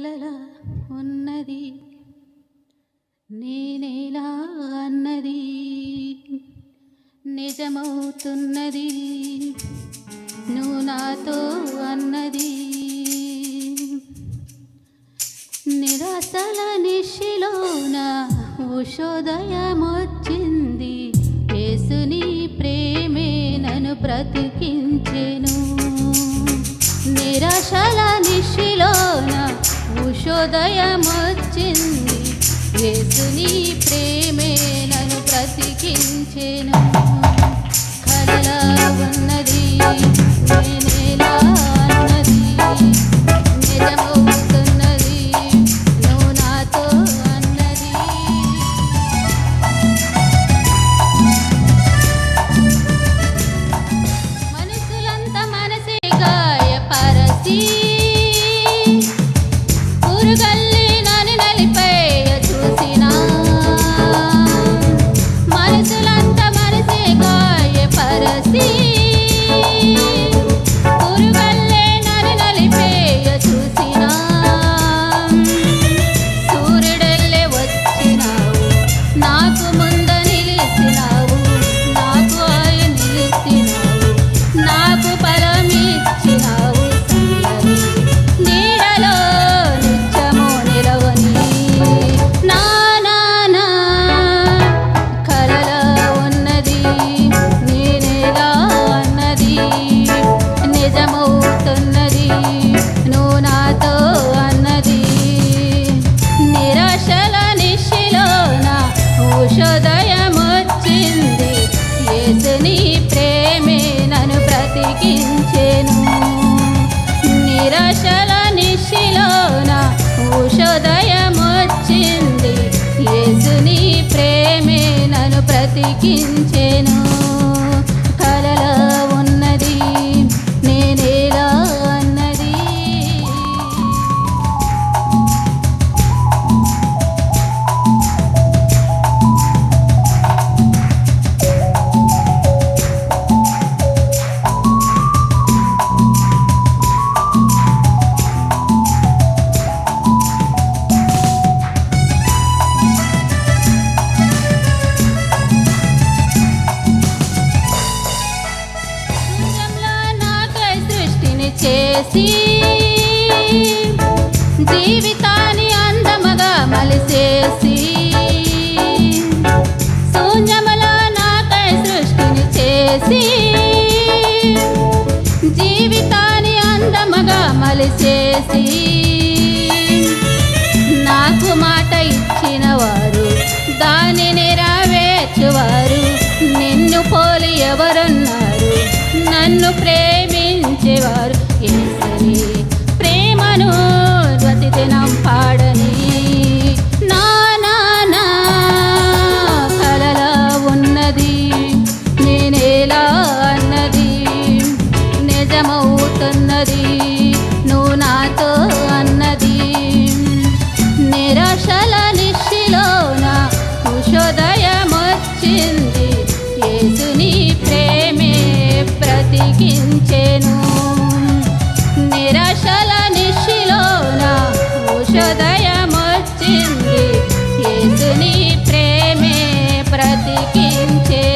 కలలా ఉన్నది నేనేలా అన్నది నిజమవుతున్నది నువ్వు నాతో అన్నది. నిరాశల నిశిలోన ఉషోదయమొచ్చింది యేసుని ప్రేమే నన్ను బ్రతికించెను. నిరాశల ఉషోదయమొచ్చింది యేసుని ప్రేమే నన్ను బ్రతికించెను కలలా ఉన్నది నేనేలా అన్నది. నిజమవుతున్నది నువ్వు నాతో అన్నది. మనసులంత మనసే గాయపరచి పోతున్నది. నువ్వు నాతో అన్నది. నిరాశల నిశిలోన ఔషధయమొచ్చింది యేసుని ప్రేమే నన్ను బ్రతికించెను. నిరాశల నిశిలోన ఔషధయమొచ్చింది యేసుని ప్రేమే నన్ను బ్రతికించెను చేసి జీవితాన్ని అందముగా మలిసేసి శూన్యములో నాకై సృష్టిని చేసి జీవితాన్ని అందముగా మలిసేసి నాకు మాట ఇచ్చిన వారు దాని నెరవేర్చువారు. నిన్ను పోలి ఎవరున్నారు? నన్ను ప్రే প্রেম